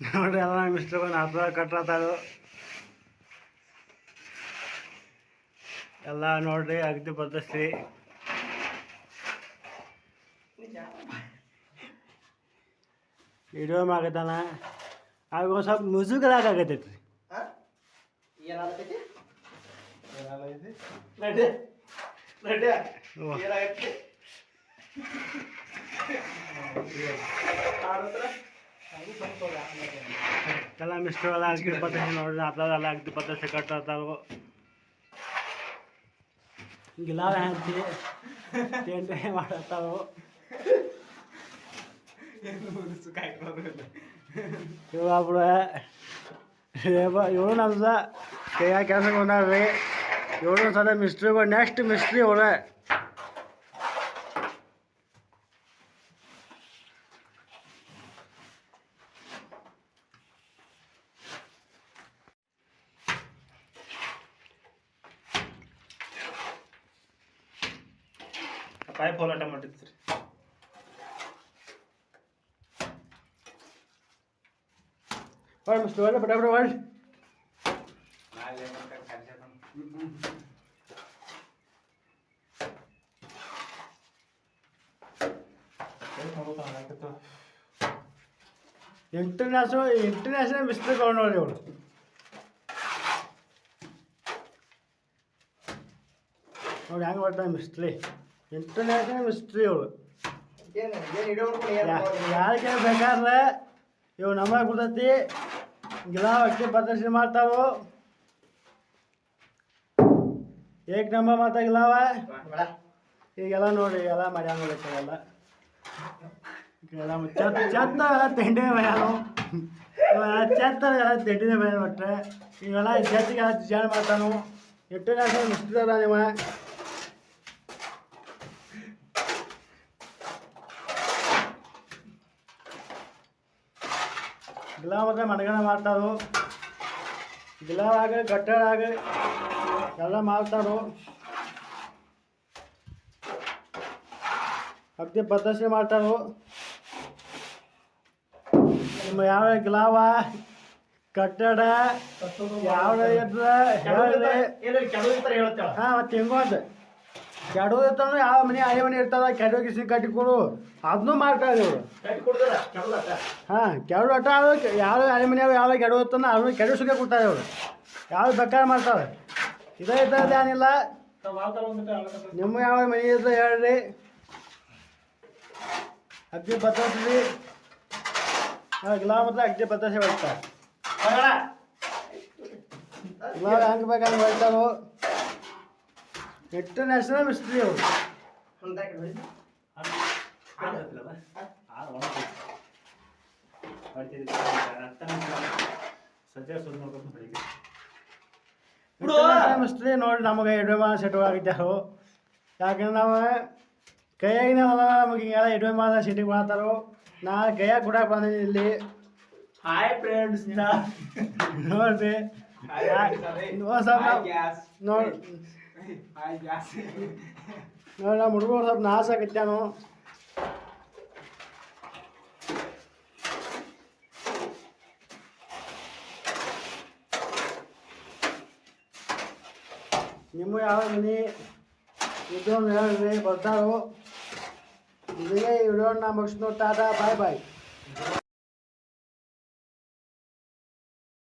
ನೋಡ್ರಿ ಎಲ್ಲ ಮಿಸ್ಟರ್ ನಾಲ್ಕು ಕಟ್ಲತ್ತಾರು. ಎಲ್ಲ ನೋಡ್ರಿ ಅಗದಿ ಬದಸ್ರಿ ವಿಡಿಯೋ ಆಗತ್ತಾನ ಆಗ ಒಂದು ಸ್ವಲ್ಪ ಮ್ಯೂಸಿಕ್ ಆಗತ್ತೈತಿ ಏನಾಗತೈತಿ? ಏನಾಗೈತಿ ನಡೆ ನಡೆ ಅವ್ವ. ಏನಾಗೈತಿ ಆಡತ್ರ ಎಲ್ಲ ಮಿಸ್ಟರ್ ಎಲ್ಲ ಅಗದಿ ಬದಸ್ರಿ ನೋಡ್ರಿ ಅದ್ರಾಗೆಲ್ಲ ಅಗದಿ ಬದಸ್ರಿ ಕಟ್ಲತ್ತಾವು ಗಿಲಾವ ಹಂಚಿ ಟೆಂಟ್ ಮಾಡತ್ತಾವು ಇವಾಗ ಇವಳು ನಮ್ದ ಕೈಯಾಗ ಕೆಲಸಕ್ಕೆ ಬಂದಾರ್ರಿ ಇವಳು ಸಲ ಮಿಸ್ಟ್ರಿಗಳು ನೆಕ್ಸ್ಟ್ ಮಿಸ್ಟ್ರಿ ಅವಳ ಪಾಯ್ ಹೋಲಾಟ ಮಾಡಿರ್ತೀರಿ ಹೊಳ್ ಮಿಸ್ಟ್ರಿ ಒಳ್ಳೆ ಬಡ ಬಡ ಒಳ್ಳೆ ಇಂಟರ್ನ್ಯಾಷನಲ್ ಇಂಟರ್ನ್ಯಾಷನಲ್ ಮಿಸ್ಟ್ರಿ ನೋಡಿ ಇವಳು ನೋಡಿ ಹೆಂಗೆ ಬರ್ತಾನೆ ಮಿಸ್ಟ್ರಿ ಇಂಟರ್ನ್ಯಾಷನಲ್ ಮಿಸ್ಟ್ರಿ ಅವಳು. ಯಾರಿಗೆ ಬೇಕಾದ್ರೆ ಇವು ನಮಗೆ ಗೊತ್ತೈತಿ ಗಿಲಾ ಅಕ್ಕಿ ಪ್ರದರ್ಶನ ಮಾಡ್ತಾವು ಏಕ್ ನಂಬರ್ ಮಾತಾಗಿಲ್ಲವ ಈಗೆಲ್ಲ ನೋಡಿ ಎಲ್ಲ ಮಾಡ್ಯಾನ ನೋಡಿ ಎಲ್ಲ ಎಲ್ಲ ಚತ್ ಚತ್ತ ಎಲ್ಲ ತಿಂಡಿ ಮಾಡ್ಯಾನು ಚತ್ತ ಎಲ್ಲ ತಿಂಡಿನೇ ಒಟ್ಟೆ ಇವೆಲ್ಲ ಜತ್ತಿಗೆ ಎಲ್ಲ ಜಾಣ ಮಾಡ್ತಾನು. ಎಷ್ಟು ಮಿಸ್ಟ್ರಿ ಅದ ನಿಮ್ಮ ಮಾತ್ರ ಮನಗಣ ಮಾಡ್ತಾರು ಗಟ್ಟರ ಆಗ ಎಲ್ಲ ಮಾಡ್ತಾರು. ಅಗ್ದಿ ಪ್ರದರ್ಶನ ಮಾಡ್ತಾರು. ನಿಮ್ಮ ಯಾವ ಗಿಲಾವ ಕಟ್ಟಡ ಯಾವ ಇದ್ರೆ ಹೇಳ್ರಿ ಏನಾರ ಕೆಡವು ಇರ್ತಾರೆ ಹೇಳ್ತೇಳ ಹಾಂ ಮತ್ತೆ ಹೆಂಗೋ ಅಂತ ಕೆಡೋ ಯಾವ ಮನೆ ಹಳೆ ಮನೆ ಇರ್ತದ? ಕೆಡೋ. ಕಿಸಿ ಕಟ್ಟಿಕೊಡು ಅದನ್ನೂ ಮಾಡ್ತಾರೆ ಇವರು ಹಾಂ ಕೆಡು ಅದು ಯಾವ ಹಳೆ ಮನೆ ಯಾವ ಕೆಡೋ ಇರ್ತಾನ ಅದನ್ನು ಕೆಡೋ ಸುಖ ಕೊಡ್ತಾರೆ ಇವರು. ಯಾವ ಬೇಕಾದ್ರೆ ಮಾಡ್ತಾರೆ. ಇದೇ ಇರ್ತದೆ ಏನಿಲ್ಲ ನಿಮ್ಮ ಯಾವ ಮನೆ ಇರ್ತದೆ ಹೇಳ್ರಿ. ಅಗ್ದಿ ಬದ್ರಿ ಗುಲಾಬ್ ಮಾತ್ರ ಅಗ್ದಿ ಬತ್ತಸೆ ಬರ್ತಾರೆ ಹಂಗೆ ಹೆಂಗೆ ಬೇಕು ಹಂಗೆ ಬರ್ತಾರೋ ಇಂಟರ್ನ್ಯಾಷನಲ್ ಮಿಸ್ಟ್ರಿ ಅವರು. ಮಿಸ್ಟ್ರಿ ನೋಡಿ ನಮಗೆ ಎಡ್ವೆ ಸೆಟ್ ಆಗಿದ್ದಾರೋ ಯಾಕಂದ್ರೆ ನಾವು ಕೈಯಾಗಿನ ನಮಗೆ ಹಿಂಗೆಲ್ಲ ಎಡ್ವೆ ಮಾಡ ಸೆಟ್ ಮಾಡ್ತಾರೋ ನಾ ಕೈಯಾಗ ಕೂಡ ಬಂದಿದ್ದೀನಿ ಇಲ್ಲಿ. ಹಾಯ್ ಫ್ರೆಂಡ್ಸ್ ನೋಡ್ರಿ. ನೋಡಿ ಹುಡುಗರು ಸ್ವಲ್ಪ ನಾಶ ಆಗತ್ಯಾನು ನಿಮ್ಮ ಯಾವ ಮನೆ ಇದು ಒಂದು ಹೇಳ್ರಿ ಬರ್ತಾರೋ ಇದೇ ವಿಡಿಯೋನ ಮುಗಿಸ್ನು ಟಾಟಾ ಬಾಯ್ ಬಾಯ್